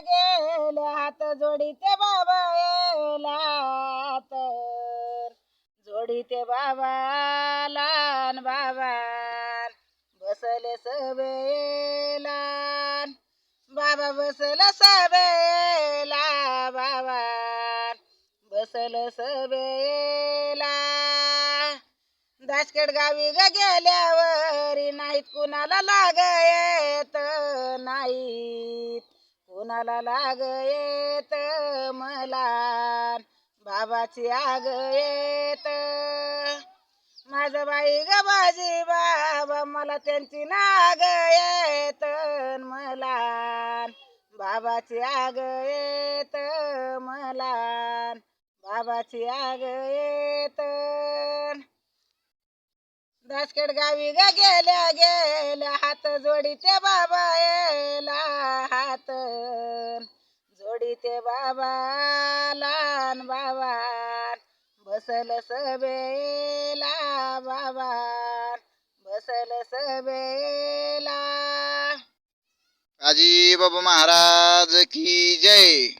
गेले हात जोडीते बाबा येला तर. जोडीते बाबा लान बाबा बसले सभेला. बाबा बसल सभेला बाबा बसल सभेला. दासखेड गावी ग गेल्यावर नाहीत कुणाला लाग येत नाही. कुणाला लाग येत मला? बाबाची आग येत. माझं बाई ग बाजी बाबा मला त्यांची नाग येत मला. बाबाची आग येत मला. बाबाची आग येत. दासखेड गावी ग गेल्या गे जोडीते बाबा येला हात. जोडीते बाबा लान बाबा बसल सबेला बाबा बसल सबेला आजी बाबा महाराज की जय.